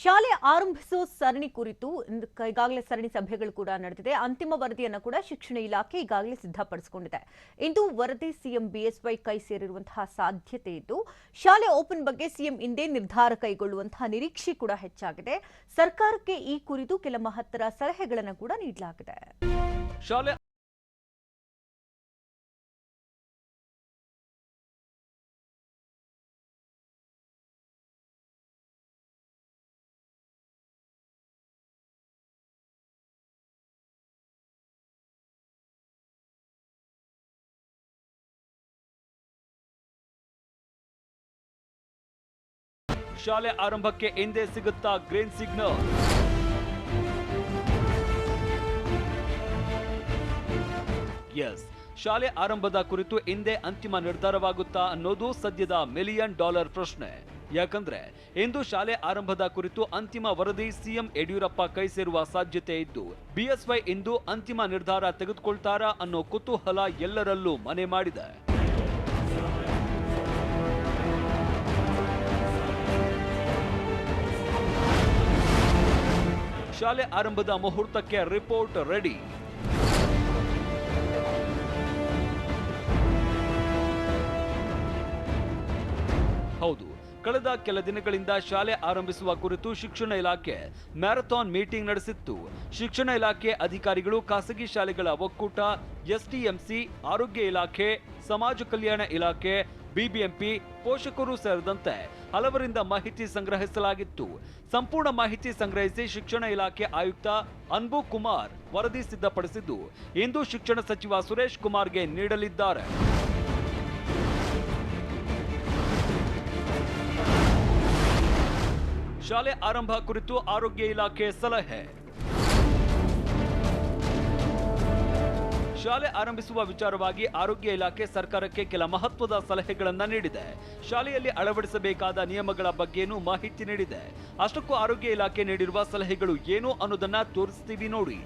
ಶಾಲೆ ಆರಂಭಿಸೋ ಸರಣಿ ಕುರಿತು ಈಗಾಗಲೇ ಸರಣಿ ಸಭೆಗಳು ಕೂಡ ನಡೆದಿದೆ. ಅಂತಿಮ ವರದಿಯನ್ನು ಕೂಡ ಶಿಕ್ಷಣ ಇಲಾಖೆ ಈಗಾಗಲೇ ಸಿದ್ಧಪಡಿಸಿಕೊಂಡಿದೆ. ಇಂದು ವರದಿ ಸಿಎಂ ಬಿಎಸ್ವೈ ಕೈ ಸೇರಿರುವಂತಹ ಸಾಧ್ಯತೆ ಇದ್ದು, ಶಾಲೆ ಓಪನ್ ಬಗ್ಗೆ ಸಿಎಂ ಇಂದೇ ನಿರ್ಧಾರ ಕೈಗೊಳ್ಳುವಂತಹ ನಿರೀಕ್ಷೆ ಕೂಡ ಹೆಚ್ಚಾಗಿದೆ. ಸರ್ಕಾರಕ್ಕೆ ಈ ಕುರಿತು ಕೆಲ ಮಹತ್ತರ ಸಲಹೆಗಳನ್ನು ಕೂಡ ನೀಡಲಾಗಿದೆ. ಶಾಲೆ ಆರಂಭಕ್ಕೆ ಎಂದೇ ಸಿಗುತ್ತಾ ಗ್ರೀನ್ ಸಿಗ್ನಲ್? ಎಸ್ ಶಾಲೆ ಆರಂಭದ ಕುರಿತು ಎಂದೇ ಅಂತಿಮ ನಿರ್ಧಾರವಾಗುತ್ತಾ ಅನ್ನೋದು ಸದ್ಯದ ಮಿಲಿಯನ್ ಡಾಲರ್ ಪ್ರಶ್ನೆ. ಯಾಕಂದ್ರೆ, ಇಂದು ಶಾಲೆ ಆರಂಭದ ಕುರಿತು ಅಂತಿಮ ವರದಿ ಸಿಎಂ ಯಡಿಯೂರಪ್ಪ ಕೈ ಸೇರುವ ಸಾಧ್ಯತೆ ಇದ್ದು ಬಿಎಸ್ವೈ ಇಂದು ಅಂತಿಮ ನಿರ್ಧಾರ ತೆಗೆದುಕೊಳ್ತಾರಾ ಅನ್ನೋ ಕುತೂಹಲ ಎಲ್ಲರಲ್ಲೂ ಮನೆ ಮಾಡಿದೆ. ಶಾಲೆ ಆರಂಭದ ಮುಹೂರ್ತಕ್ಕೆ ರಿಪೋರ್ಟ್ ರೆಡಿ. ಹೌದು, ಕಳೆದ ಕೆಲ ದಿನಗಳಿಂದ ಶಾಲೆ ಆರಂಭಿಸುವ ಕುರಿತು ಶಿಕ್ಷಣ ಇಲಾಖೆ ಮ್ಯಾರಥಾನ್ ಮೀಟಿಂಗ್ ನಡೆಸಿತ್ತು. ಶಿಕ್ಷಣ ಇಲಾಖೆ ಅಧಿಕಾರಿಗಳು ಖಾಸಗಿ ಶಾಲೆಗಳ ಒಕ್ಕೂಟ ಎಸ್ಟಿಎಂಸಿ ಆರೋಗ್ಯ ಇಲಾಖೆ, ಸಮಾಜ ಕಲ್ಯಾಣ ಇಲಾಖೆ ಬಿಬಿಎಂಪಿ ಪೋಷಕರು ಸೇರಿದಂತೆ ಹಲವರಿಂದ ಮಾಹಿತಿ ಸಂಗ್ರಹಿಸಲಾಗಿತ್ತು. ಸಂಪೂರ್ಣ ಮಾಹಿತಿ ಸಂಗ್ರಹಿಸಿ ಶಿಕ್ಷಣ ಇಲಾಖೆ ಆಯುಕ್ತ ಅನ್ಬು ಕುಮಾರ್ ವರದಿ ಸಿದ್ಧಪಡಿಸಿದ್ದು, ಇಂದು ಶಿಕ್ಷಣ ಸಚಿವ ಸುರೇಶ್ ಕುಮಾರ್ಗೆ ನೀಡಲಿದ್ದಾರೆ. ಶಾಲೆ ಆರಂಭ ಕುರಿತು ಆರೋಗ್ಯ ಇಲಾಖೆ ಸಲಹೆ. ಶಾಲೆ ಆರಂಭಿಸುವ ವಿಚಾರವಾಗಿ ಆರೋಗ್ಯ ಇಲಾಖೆ ಸರ್ಕಾರಕ್ಕೆ ಕೆಲ ಮಹತ್ವದ ಸಲಹೆಗಳನ್ನ ನೀಡಿದೆ. ಶಾಲೆಯಲ್ಲಿ ಅಳವಡಿಸಬೇಕಾದ ನಿಯಮಗಳ ಬಗ್ಗೆನೂ ಮಾಹಿತಿ ನೀಡಿದೆ. ಅಷ್ಟಕ್ಕೂ ಆರೋಗ್ಯ ಇಲಾಖೆ ನೀಡಿರುವ ಸಲಹೆಗಳು ಏನು ಅನ್ನೋದನ್ನ ತೋರಿಸ್ತೀವಿ ನೋಡಿ.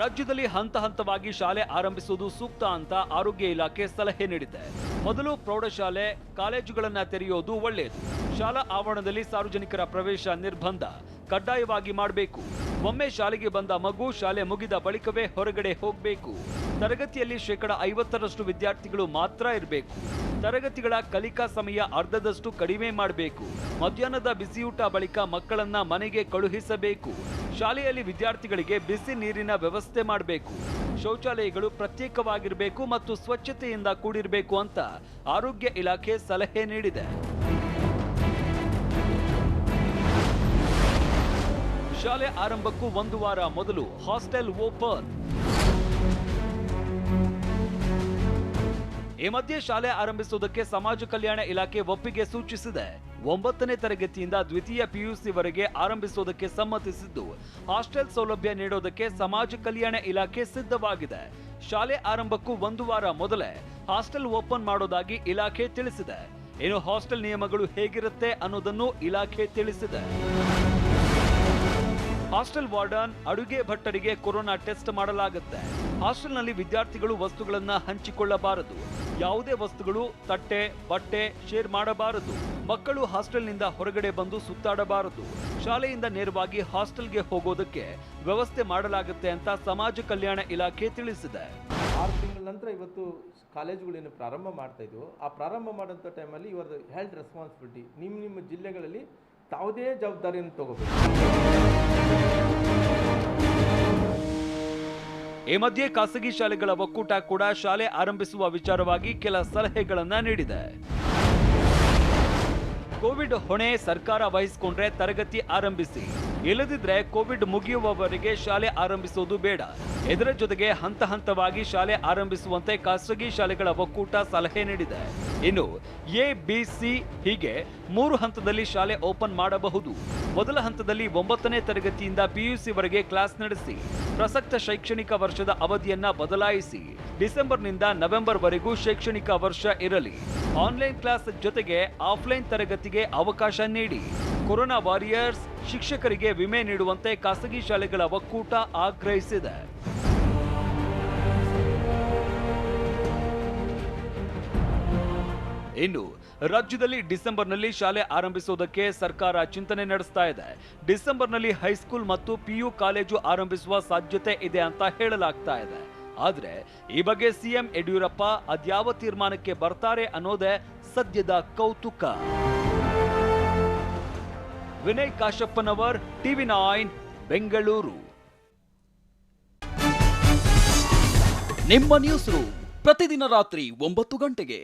ರಾಜ್ಯದಲ್ಲಿ ಹಂತ ಹಂತವಾಗಿ ಶಾಲೆ ಆರಂಭಿಸುವುದು ಸೂಕ್ತ ಅಂತ ಆರೋಗ್ಯ ಇಲಾಖೆ ಸಲಹೆ ನೀಡಿದೆ. ಮೊದಲು ಪ್ರೌಢಶಾಲೆ, ಕಾಲೇಜುಗಳನ್ನ ತೆರೆಯೋದು ಒಳ್ಳೆಯದು ಶಾಲಾ ಆವರಣದಲ್ಲಿ ಸಾರ್ವಜನಿಕರ ಪ್ರವೇಶ ನಿರ್ಬಂಧ. ಕಡ್ಡಾಯವಾಗಿ ಮಾಡಬೇಕು. ಒಮ್ಮೆ ಶಾಲೆಗೆ ಬಂದ ಮಗು ಶಾಲೆ ಮುಗಿದ ಬಳಿಕವೇ ಹೊರಗಡೆ ಹೋಗಬೇಕು. ತರಗತಿಯಲ್ಲಿ ಶೇಕಡ ಐವತ್ತರಷ್ಟು ವಿದ್ಯಾರ್ಥಿಗಳು ಮಾತ್ರ ಇರಬೇಕು. ತರಗತಿಗಳ ಕಲಿಕಾ ಸಮಯ ಅರ್ಧದಷ್ಟು ಕಡಿಮೆ ಮಾಡಬೇಕು. ಮಧ್ಯಾಹ್ನದ ಬಿಸಿಯೂಟ ಬಳಿಕ ಮಕ್ಕಳನ್ನ ಮನೆಗೆ ಕಳುಹಿಸಬೇಕು. ಶಾಲೆಯಲ್ಲಿ ವಿದ್ಯಾರ್ಥಿಗಳಿಗೆ ಬಿಸಿ ನೀರಿನ ವ್ಯವಸ್ಥೆ ಮಾಡಬೇಕು. ಶೌಚಾಲಯಗಳು ಪ್ರತ್ಯೇಕವಾಗಿರಬೇಕು ಮತ್ತು ಸ್ವಚ್ಛತೆಯಿಂದ ಕೂಡಿರಬೇಕು ಅಂತ ಆರೋಗ್ಯ ಇಲಾಖೆ ಸಲಹೆ ನೀಡಿದೆ. ಶಾಲೆ ಆರಂಭಕ್ಕೂ ಒಂದು ವಾರ ಮೊದಲು ಹಾಸ್ಟೆಲ್ ಓಪನ್. ಈ ಮಧ್ಯೆ ಶಾಲೆ ಆರಂಭಿಸುವುದಕ್ಕೆ ಸಮಾಜ ಕಲ್ಯಾಣ ಇಲಾಖೆ ಒಪ್ಪಿಗೆ ಸೂಚಿಸಿದೆ. ಒಂಬತ್ತನೇ ತರಗತಿಯಿಂದ ದ್ವಿತೀಯ ಪಿಯುಸಿವರೆಗೆ ಆರಂಭಿಸುವುದಕ್ಕೆ ಸಮ್ಮತಿಸಿದ್ದು. ಹಾಸ್ಟೆಲ್ ಸೌಲಭ್ಯ ನೀಡೋದಕ್ಕೆ ಸಮಾಜ ಕಲ್ಯಾಣ ಇಲಾಖೆ ಸಿದ್ಧವಾಗಿದೆ. ಶಾಲೆ ಆರಂಭಕ್ಕೂ ಒಂದು ವಾರ ಮೊದಲೇ ಹಾಸ್ಟೆಲ್ ಓಪನ್ ಮಾಡೋದಾಗಿ ಇಲಾಖೆ ತಿಳಿಸಿದೆ. ಇನ್ನು ಹಾಸ್ಟೆಲ್ ನಿಯಮಗಳು ಹೇಗಿರುತ್ತೆ ಅನ್ನೋದನ್ನು ಇಲಾಖೆ ತಿಳಿಸಿದೆ. ಹಾಸ್ಟೆಲ್ ವಾರ್ಡನ್ ಅಡುಗೆ ಭಟ್ಟರಿಗೆ ಕೊರೋನಾ ಟೆಸ್ಟ್ ಮಾಡಲಾಗುತ್ತೆ. ಹಾಸ್ಟೆಲ್ನಲ್ಲಿ ವಿದ್ಯಾರ್ಥಿಗಳು ವಸ್ತುಗಳನ್ನು ಹಂಚಿಕೊಳ್ಳಬಾರದು. ಯಾವುದೇ ವಸ್ತುಗಳು ತಟ್ಟೆ, ಬಟ್ಟೆ ಶೇರ್ ಮಾಡಬಾರದು. ಮಕ್ಕಳು ಹಾಸ್ಟೆಲ್ನಿಂದ ಹೊರಗಡೆ ಬಂದು ಸುತ್ತಾಡಬಾರದು. ಶಾಲೆಯಿಂದ ನೇರವಾಗಿ ಹಾಸ್ಟೆಲ್ಗೆ ಹೋಗೋದಕ್ಕೆ ವ್ಯವಸ್ಥೆ ಮಾಡಲಾಗುತ್ತೆ ಅಂತ ಸಮಾಜ ಕಲ್ಯಾಣ ಇಲಾಖೆ ತಿಳಿಸಿದೆ. ಆರು ತಿಂಗಳ ನಂತರ ಇವತ್ತು ಕಾಲೇಜುಗಳೇನು ಪ್ರಾರಂಭ ಮಾಡ್ತಾ ಇದ್ವು. ಆ ಪ್ರಾರಂಭ ಮಾಡೋಂಥ ಟೈಮಲ್ಲಿ ಇವರದ್ದು ಹೆಲ್ತ್ ರೆಸ್ಪಾನ್ಸಿಬಿಲಿಟಿ ನಿಮ್ಮ ನಿಮ್ಮ ಜಿಲ್ಲೆಗಳಲ್ಲಿ ತಾವುದೇ ಜವಾಬ್ದಾರಿಯನ್ನು ತಗೋಬೇಕು. ಈ ಮಧ್ಯೆ ಖಾಸಗಿ ಶಾಲೆಗಳ ಒಕ್ಕೂಟ ಕೂಡ ಶಾಲೆ ಆರಂಭಿಸುವ ವಿಚಾರವಾಗಿ ಕೆಲ ಸಲಹೆಗಳನ್ನ ನೀಡಿದೆ. ಕೋವಿಡ್ ಹೊಣೆ ಸರ್ಕಾರ ವಹಿಸಿಕೊಂಡ್ರೆ ತರಗತಿ ಆರಂಭಿಸಿ. ಇಲ್ಲದಿದ್ರೆ ಕೋವಿಡ್ ಮುಗಿಯುವವರೆಗೆ ಶಾಲೆ ಆರಂಭಿಸುವುದು ಬೇಡ. ಇದರ ಜೊತೆಗೆ ಹಂತ ಹಂತವಾಗಿ ಶಾಲೆ ಆರಂಭಿಸುವಂತೆ ಖಾಸಗಿ ಶಾಲೆಗಳ ಒಕ್ಕೂಟ ಸಲಹೆ ನೀಡಿದೆ. ಇನ್ನು ಎ, ಬಿ, ಸಿ ಹೀಗೆ ಮೂರು ಹಂತದಲ್ಲಿ ಶಾಲೆ ಓಪನ್ ಮಾಡಬಹುದು. ಮೊದಲ ಹಂತದಲ್ಲಿ ಒಂಬತ್ತನೇ ತರಗತಿಯಿಂದ ಪಿಯುಸಿವರೆಗೆ ಕ್ಲಾಸ್ ನಡೆಸಿ, ಪ್ರಸಕ್ತ ಶೈಕ್ಷಣಿಕ ವರ್ಷದ ಅವಧಿಯನ್ನ ಬದಲಾಯಿಸಿ, ಡಿಸೆಂಬರ್ನಿಂದ ನವೆಂಬರ್ವರೆಗೂ ಶೈಕ್ಷಣಿಕ ವರ್ಷ ಇರಲಿ. ಆನ್ಲೈನ್ ಕ್ಲಾಸ್ ಜೊತೆಗೆ ಆಫ್ಲೈನ್ ತರಗತಿಗೆ ಅವಕಾಶ ನೀಡಿ. ಕೊರೋನಾ ವಾರಿಯರ್ಸ್ ಶಿಕ್ಷಕರಿಗೆ ವಿಮೆ ನೀಡುವಂತೆ ಖಾಸಗಿ ಶಾಲೆಗಳ ಒಕ್ಕೂಟ ಆಗ್ರಹಿಸಿದೆ. ಇನ್ನು ರಾಜ್ಯದಲ್ಲಿ ಡಿಸೆಂಬರ್ನಲ್ಲಿ ಶಾಲೆ ಆರಂಭಿಸುವುದಕ್ಕೆ ಸರ್ಕಾರ ಚಿಂತನೆ ನಡೆಸ್ತಾ ಇದೆ. ಡಿಸೆಂಬರ್ನಲ್ಲಿ ಹೈಸ್ಕೂಲ್ ಮತ್ತು ಪಿಯು ಕಾಲೇಜು ಆರಂಭಿಸುವ ಸಾಧ್ಯತೆ ಇದೆ ಅಂತ ಹೇಳಲಾಗ್ತಾ ಇದೆ. ಆದರೆ ಈ ಬಗ್ಗೆ ಸಿಎಂ ಯಡಿಯೂರಪ್ಪ ಅದ್ಯಾವ ತೀರ್ಮಾನಕ್ಕೆ ಬರ್ತಾರೆ ಅನ್ನೋದೇ ಸದ್ಯದ ಕೌತುಕ. Vinay Kashappanavar TV nine Bengaluru. ನಿಮ್ಮ ನ್ಯೂಸ್ ರೂಮ್ ಪ್ರತಿದಿನ ರಾತ್ರಿ ಒಂಬತ್ತು ಗಂಟೆಗೆ.